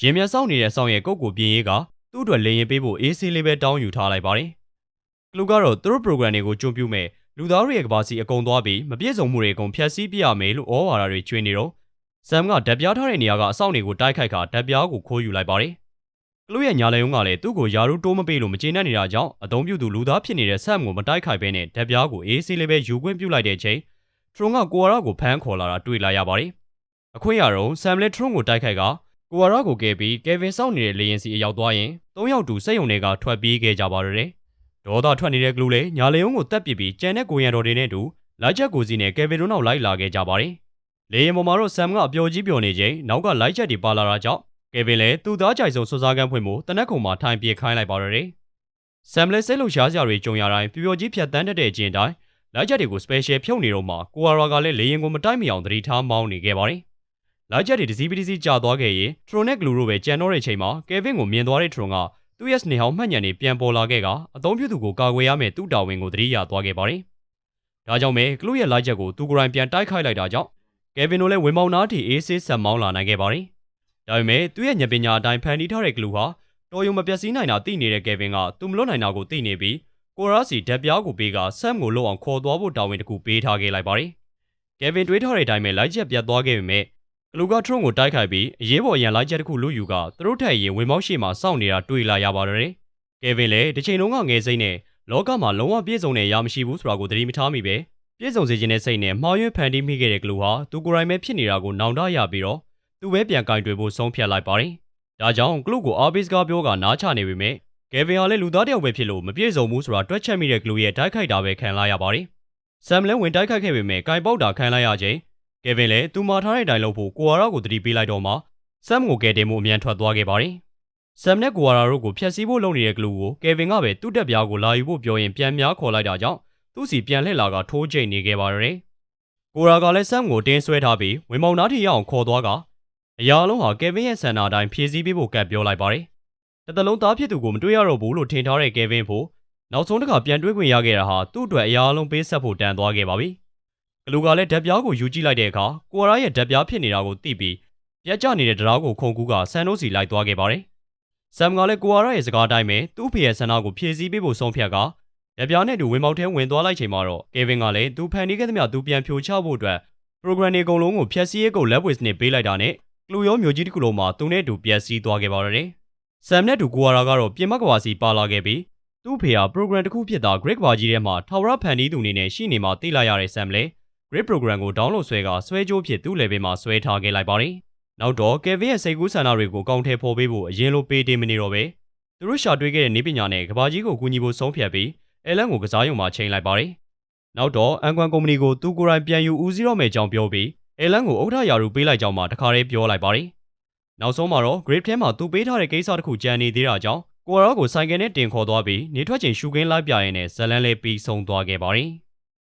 ရင်မြတ်ဆောင်နေတဲ့ဆောင်ရဲ့ကုတ်ကိုပြင်ရေးက သူ့အတွက်လေရင်ပေးဖို့အေးဆေးလေးပဲတောင်းယူထားလိုက်ပါတယ်။ကလူကတော့သူတို့ program တွေကိုကျွံပြူမဲ့လူသားတွေရဲ့ကဘာစီအကုန်သွားပြီးမပြည့်စုံမှုတွေအကုန်ဖျက်ဆီးပြရမယ်လို့ဩဝါဒတွေကျွေးနေတော့ဆမ်ကဓာတ်ပြားထားတဲ့နေရာကအဆောင်တွေကိုတိုက်ခိုက်ခါဓာတ်ပြားကိုခိုးယူလိုက်ပါတယ်။ကလူရဲ့ညာလေုံကလည်းသူ့ကိုယာရုတိုးမပေးလို့မကျေနပ်နေတာကြောင့်အသုံးပြုသူလူသားဖြစ်နေတဲ့ဆမ်ကိုမတိုက်ခိုက်ဘဲနဲ့ဓာတ်ပြားကိုအေးဆေးလေးပဲယူခွင့်ပြုလိုက်တဲ့ချိန်ထရွန်ကကိုဝါရကိုဖမ်းခေါ်လာတာတွေ့လာရပါတယ်။အခွင့်ရတော့ဆမ်လည်းထရွန်ကိုတိုက်ခိုက်က ကိုဝါရကိုကယ်ပြီးကယ်ဗင်စောင့်နေတဲ့လေရင်စီအရောက်သွားရင်၃ယောက်တူစက်ယုံတွေကထွက်ပြေးခဲ့ကြပါတော့တယ်။ဒေါသထွက်နေတဲ့ကလူလည်းညာလေုံကိုတက်ပစ်ပြီးကြံတဲ့ကိုရံတော်တွေနဲ့တူလိုက်ချက်ကိုစီနဲ့ကယ်ဗင်တို့နောက်လိုက်လာခဲ့ကြပါတယ်။လေရင်ပေါ်မှာတော့ဆမ်ကအပျော်ကြီးပျော်နေချိန်နောက်ကလိုက်ချက်တွေပါလာတာကြောင့်ကယ်ဗင်လည်းသူ့သားကြိုက်ဆုံးစွစားကန်းဖွင့်မှုတနက်ခုံမှာထိုင်ပြေခိုင်းလိုက်ပါတော့တယ်။ဆမ်လည်းစိတ်လှုပ်ရှားစရာတွေကြုံရတိုင်းပျော်ပျော်ကြီးဖြတ်တန်းတတ်တဲ့အကျင့်တိုင်းလိုက်ချက်တွေကို special ဖြုတ်နေတော့မှကိုဝါရာကလည်းလေရင်ကိုမတိုက်မိအောင်သတိထားမောင်းနေခဲ့ပါတယ်။ လိုက်ချက်တွေတစည်းပတစည်းကြာသွားခဲ့ရင်ထရွန်နဲ့ဂလူတို့ပဲကြံတော့တဲ့ချိန်မှာကယ်ဗင်ကိုမြင်သွားတဲ့ထရွန်ကသူ့ရဲ့စနေဟောင်းမှတ်ညံနေပြန်ပေါ်လာခဲ့ကအသုံးပြုသူကိုကာကွယ်ရမယ်သူ့တာဝန်ကိုသတိရသွားခဲ့ပါတယ်။ဒါကြောင့်ပဲကလူရဲ့လိုက်ချက်ကိုသူကိုယ်တိုင်ပြန်တိုက်ခိုက်လိုက်တာကြောင့်ကယ်ဗင်တို့လည်းဝင်မောင်နာတီအေးဆေးဆက်မောင်းလာနိုင်ခဲ့ပါတယ်။ဒါပေမဲ့သူ့ရဲ့ညပညာအတိုင်းဖန်တီးထားတဲ့ဂလူဟာတော်ယုံမပြတ်စည်းနိုင်တာသိနေတဲ့ကယ်ဗင်ကသူမလွတ်နိုင်တာကိုသိနေပြီးကိုရာစီဓာတ်ပြားကိုပေးကဆမ်ကိုလုံအောင်ခေါ်သွားဖို့တာဝန်တစ်ခုပေးထားခဲ့လိုက်ပါတယ်။ကယ်ဗင်တွေးထားတဲ့အတိုင်းပဲလိုက်ချက်ပြတ်သွားခဲ့ပေမဲ့ ကလူကထရွန်ကိုတိုက်ခိုက်ပြီးအရေးပေါ်ရန်လိုက်ချက်တစ်ခုလွတ်ယူကသူတို့ထက်ရင်ဝင်မောက်ရှိမှစောင့်နေတာတွေ့လာရပါတယ်။ကယ်ဗင်လည်းတစ်ချိန်လုံးကငယ်စိမ့်နဲ့လောကမှာလုံးဝပြည့်စုံတဲ့ရာမရှိဘူးဆိုတာကိုသတိမထားမိပဲပြည့်စုံစေခြင်းနဲ့စိတ်နဲ့မှားယွင်းဖန်တီးမိခဲ့တဲ့ကလူဟာသူကိုယ်တိုင်ပဲဖြစ်နေတာကိုနောင်တရပြီးတော့သူပဲပြန်ကင်တွေဖို့ဆုံးဖြတ်လိုက်ပါတယ်။ဒါကြောင့်ကလူကိုအာဘစ်ကပြောကနားချနေပေမဲ့ကယ်ဗင်ဟာလည်းလူသားတယောက်ပဲဖြစ်လို့မပြည့်စုံဘူးဆိုတာတွက်ချက်မိတဲ့ကလူရဲ့တိုက်ခိုက်တာပဲခံလာရပါတယ်။ဆမ်လည်းဝင်တိုက်ခိုက်ခဲ့ပေမဲ့ကင်ပေါက်တာခံလိုက်ရချိန် ကယ်ဗင်လည်းသူမာထားတဲ့အတိုင်းလုပ်ဖို့ကိုဝါရာကိုတတိပေးလိုက်တော့မှဆမ်ကိုကယ်တင်မှုအမြန်ထွက်သွားခဲ့ပါတယ်။ဆမ်နဲ့ကိုဝါရာတို့ကိုဖျက်ဆီးဖို့လုပ်နေတဲ့ကလူကိုကယ်ဗင်ကပဲသူ့တက်ပြားကိုလာယူဖို့ပြောရင်ပြန်များခေါ်လိုက်တာကြောင့်သူ့စီပြန်လှည့်လာကထိုးကျိတ်နေခဲ့ပါတယ်။ကိုရာကလည်းဆမ်ကိုတင်းဆွဲထားပြီးဝင်မောင်နားထီရအောင်ခေါ်သွားကအရာလုံးဟာကယ်ဗင်ရဲ့ဆန္ဒအတိုင်းဖြည့်ဆည်းပေးဖို့ကတ်ပြောလိုက်ပါတယ်။တတလုံးသားဖြစ်သူကိုမတွေ့ရတော့ဘူးလို့ထင်ထားတဲ့ကယ်ဗင်ဖို့နောက်ဆုံးတစ်ခါပြန်တွေ့ခွင့်ရခဲ့တာဟာသူ့အတွက်အရာလုံးပေးဆက်ဖို့တန်သွားခဲ့ပါပြီ။ ကလူကလည်းဓာတ်ပြားကိုယူကြည့်လိုက်တဲ့အခါကိုရာရဲ့ဓာတ်ပြားဖြစ်နေတာကိုသိပြီးပြက်ကျနေတဲ့တရားကိုခုန်ကူးကဆန်တို့စီလိုက်သွားခဲ့ပါတယ်။ဆမ်ကလည်းကိုရာရဲ့စကားတိုင်းပဲသူ့ဖေရဲ့ဆန္ဒကိုဖြည့်ဆည်းပေးဖို့ဆုံးဖြတ်ကဓာတ်ပြားနဲ့တူဝင်မောက်ထဲဝင်သွားလိုက်ချိန်မှာတော့ကယ်ဗင်ကလည်းသူဖန်တီးခဲ့သမျှသူပြန်ဖြိုချဖို့အတွက် program တွေအကုန်လုံးကိုဖျက်ဆီးရေးကို level နဲ့ပေးလိုက်တာနဲ့ကလူရောမျိုးကြီးတစ်ခုလုံးမှာသူနဲ့အတူပျက်စီးသွားခဲ့ပါတော့တယ်။ဆမ်နဲ့တူကိုဝါရာကတော့ပြင်မကဘာစီပါလာခဲ့ပြီးသူ့ဖေဟာ program တစ်ခုဖြစ်တာ Great ဘာကြီးထဲမှာထာဝရဖန်တီးသူအနေနဲ့ရှိနေမှသိလိုက်ရတဲ့ဆမ်လေ Great program ကို download ဆွဲကဆွဲကြိုးဖြစ်သူ့ level မှာဆွဲထားခဲ့လိုက်ပါတယ်။နောက်တော့ Kevin ရဲ့စိတ်ကူးဆန္ဒတွေကိုကောင်းထဲဖော်ပေးဖို့အရင်လိုပေးတင်မနေတော့ပဲသူတို့ရှာတွေ့ခဲ့တဲ့နေပညာနဲ့ကဘာကြီးကိုကူညီဖို့ဆုံးဖြတ်ပြီးအဲလန်ကိုကစားရုံမှာချိန်လိုက်ပါတယ်။နောက်တော့အန်ကွမ်ကုမ္ပဏီကိုသူကိုယ်တိုင်ပြန်ယူဦးစီးတော့မယ်ကြောင်းပြောပြီးအဲလန်ကိုဥက္ကဋ္ဌယာရုပေးလိုက်ကြောင်းမှတခါတည်းပြောလိုက်ပါတယ်။နောက်ဆုံးမှာတော့ Grape ထဲမှာသူပေးထားတဲ့ကိစ္စတစ်ခုကြံနေသေးတာကြောင့်ကိုရောကိုဆိုင်ကယ်နဲ့တင်ခေါ်သွားပြီးနေထွက်ချိန်ရှူကင်းလိုက်ပြရင်းနဲ့ဇလန်လေးပြီးဆုံးသွားခဲ့ပါတယ်။